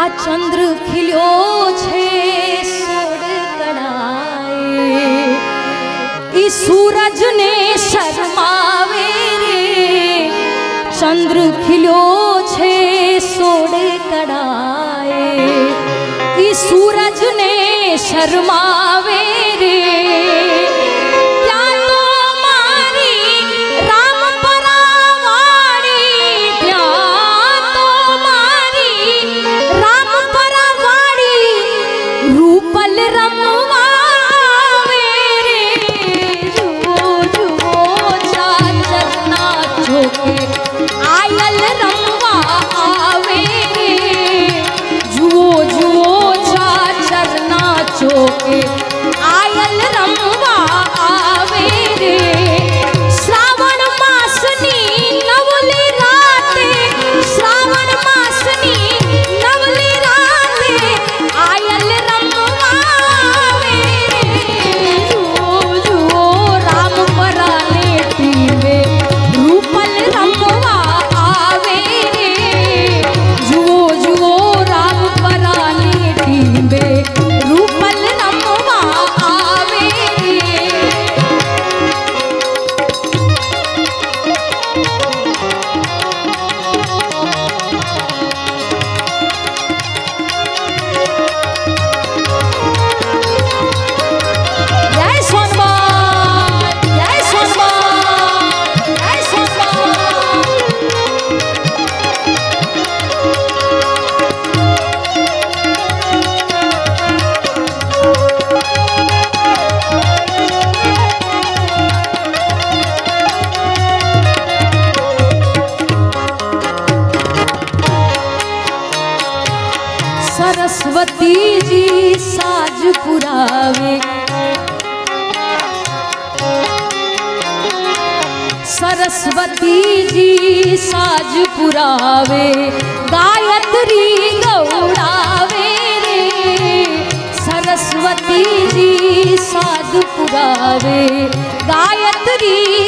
આ ચંદ્ર ખીલ્યો છે સોડકણાએ ઈ સૂરજને શરમાવે રે. ચંદ્ર ખીલ્યો છે સોડકણાએ ઈ સૂરજને શરમાવે गावे गायत्री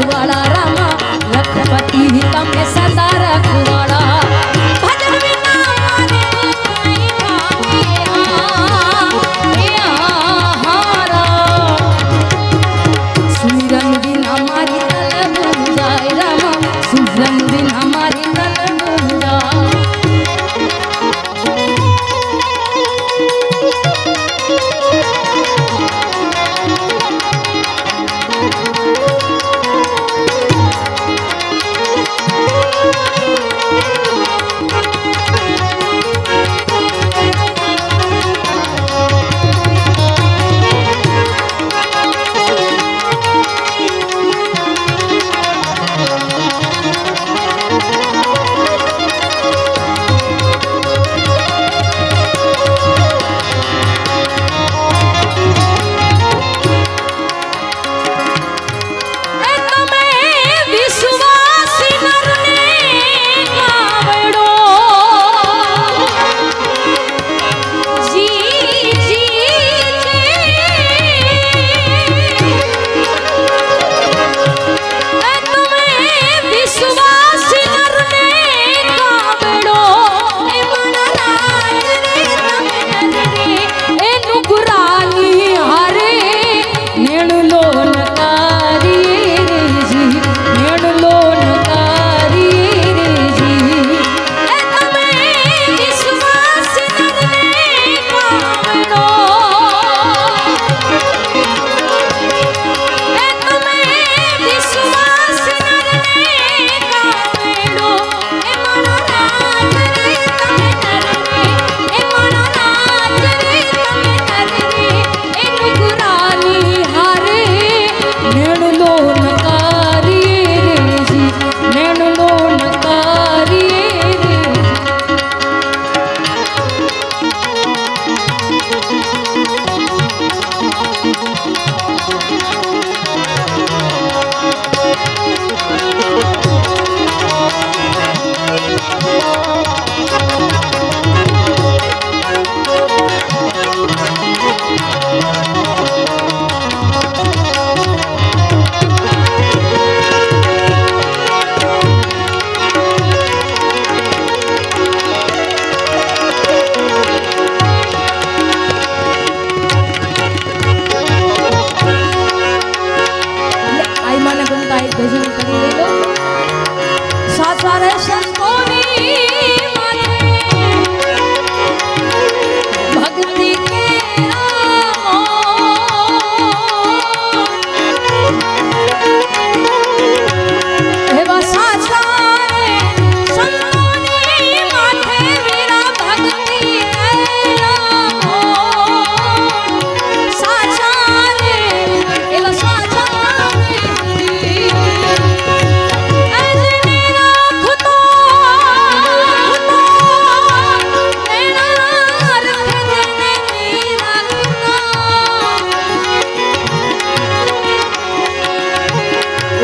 不玩了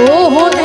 ও